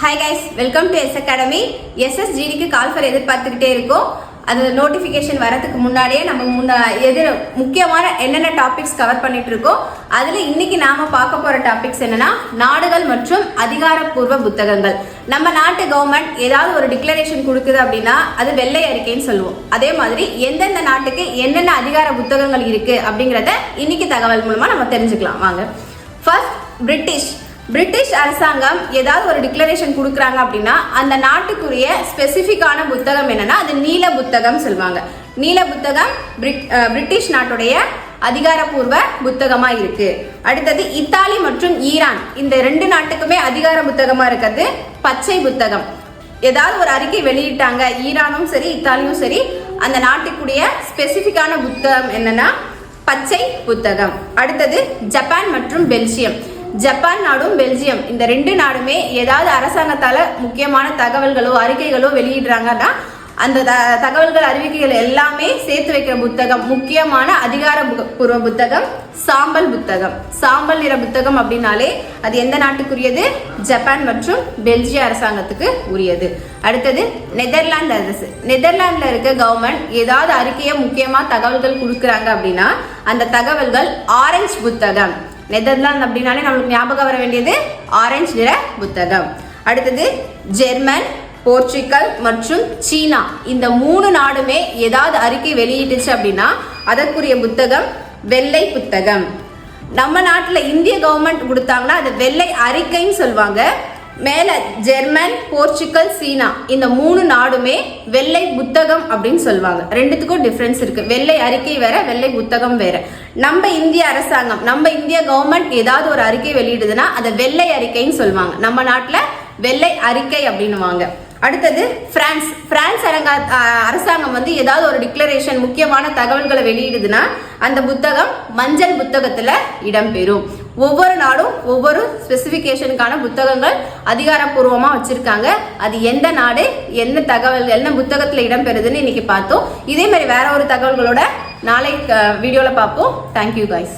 Hi guys welcome to S academy எஸ்எஸ்ஜிடிக்கு கால் ஃபர் எதிர்பார்த்துக்கிட்டே இருக்கோம். அது நோட்டிஃபிகேஷன் வரதுக்கு முன்னாடியே நம்ம முன்ன எது முக்கியமான என்னென்ன டாபிக்ஸ் கவர் பண்ணிட்டு இருக்கோம். அதில் இன்னைக்கு நாம பார்க்க போற டாபிக்ஸ் என்னன்னா நாடுகள் மற்றும் அதிகாரப்பூர்வ புத்தகங்கள். நம்ம நாட்டு கவர்மெண்ட் ஏதாவது ஒரு டிக்ளரேஷன் கொடுக்குது அப்படின்னா அது வெள்ளை அறிக்கைன்னு சொல்லுவோம். அதே மாதிரி எந்தெந்த நாட்டுக்கு என்னென்ன அதிகார புத்தகங்கள் இருக்கு அப்படிங்கிறத இன்னைக்கு தகவல் மூலமா நம்ம தெரிஞ்சுக்கலாம். வாங்க. ஃபர்ஸ்ட் பிரிட்டிஷ் பிரிட்டிஷ் அரசாங்கம் ஏதாவது ஒரு டிக்ளரேஷன் கொடுக்குறாங்க அப்படின்னா அந்த நாட்டுக்குரிய ஸ்பெசிஃபிக்கான புத்தகம் என்னன்னா அது நீல புத்தகம் சொல்லுவாங்க. நீல புத்தகம் பிரிட் பிரிட்டிஷ் நாட்டுடைய அதிகாரப்பூர்வ புத்தகமா இருக்கு. அடுத்தது இத்தாலி மற்றும் ஈரான். இந்த ரெண்டு நாட்டுக்குமே அதிகார புத்தகமா இருக்கிறது பச்சை புத்தகம். ஏதாவது ஒரு அறிக்கை வெளியிட்டாங்க ஈரானும் சரி இத்தாலியும் சரி அந்த நாட்டுக்குரிய ஸ்பெசிஃபிக்கான புத்தகம் என்னன்னா பச்சை புத்தகம். அடுத்தது ஜப்பான் மற்றும் பெல்ஜியம். ஜப்பான் நாடும் பெல்ஜியம். இந்த ரெண்டு நாடுமே ஏதாவது அரசாங்கத்தால் முக்கியமான தகவல்களோ அறிக்கைகளோ வெளியிடுறாங்கன்னா அந்த த- தகவல்கள் அறிவிக்கைகள் எல்லாமே சேர்த்து வைக்கிற புத்தகம் முக்கியமான அதிகாரபூர்வ புத்தகம் சாம்பல் புத்தகம். சாம்பல் நிற புத்தகம் அப்படின்னாலே அது எந்த நாட்டுக்குரியது? ஜப்பான் மற்றும் பெல்ஜிய அரசாங்கத்துக்கு உரியது. அடுத்தது நெதர்லாந்து அரசு. நெதர்லாந்தில் இருக்க கவர்மெண்ட் ஏதாவது அறிக்கையை முக்கியமாக தகவல்கள் கொடுக்குறாங்க அப்படின்னா அந்த தகவல்கள் ஆரஞ்சு புத்தகம். நெதர்லாந்து அப்படின்னாலே நம்மளுக்கு ஞாபகம் வர வேண்டியது ஆரஞ்சு நிற புத்தகம். அடுத்தது ஜெர்மன் போர்ச்சுகல் மற்றும் சீனா. இந்த மூணு நாடுமே ஏதாவது அறிக்கை வெளியிட்டுச்சு அப்படின்னா அதற்குரிய புத்தகம் வெள்ளை புத்தகம். நம்ம நாட்டில் இந்திய கவர்மெண்ட் கொடுத்தாங்கன்னா அது வெள்ளை அறிக்கைன்னு சொல்லுவாங்க. மேலே ஜெர்மன் போர்ச்சுகல் சீனா. இந்த மூணு நாடுமே வெள்ளை புத்தகம் அப்படின்னு சொல்லுவாங்க. ரெண்டுத்துக்கும் டிஃப்ரென்ஸ் இருக்கு. வெள்ளை அறிக்கை வேற வெள்ளை புத்தகம் வேற. நம்ம இந்திய அரசாங்கம் நம்ம இந்திய கவர்மெண்ட் ஏதாவது ஒரு அறிக்கை வெளியிடுதுன்னா அதை வெள்ளை அறிக்கைன்னு சொல்லுவாங்க. நம்ம நாட்டில் வெள்ளை அறிக்கை அப்படின்னுவாங்க. அடுத்தது பிரான்ஸ் பிரான்ஸ் அரங்க அரசாங்கம் வந்து ஏதாவது ஒரு டிக்ளரேஷன் முக்கியமான தகவல்களை வெளியிடுதுன்னா அந்த புத்தகம் மஞ்சள் புத்தகத்துல இடம்பெறும். ஒவ்வொரு நாடும் ஒவ்வொரு ஸ்பெசிஃபிகேஷனுக்கான புத்தகங்கள் அதிகாரப்பூர்வமாக வச்சிருக்காங்க. அது எந்த நாடு என்ன தகவல் என்ன புத்தகத்தில் இடம்பெறுதுன்னு இன்னைக்கு பார்த்தோம். இதே மாதிரி வேற ஒரு தகவல்களோட நாளை வீடியோவில் பார்ப்போம். Thank you guys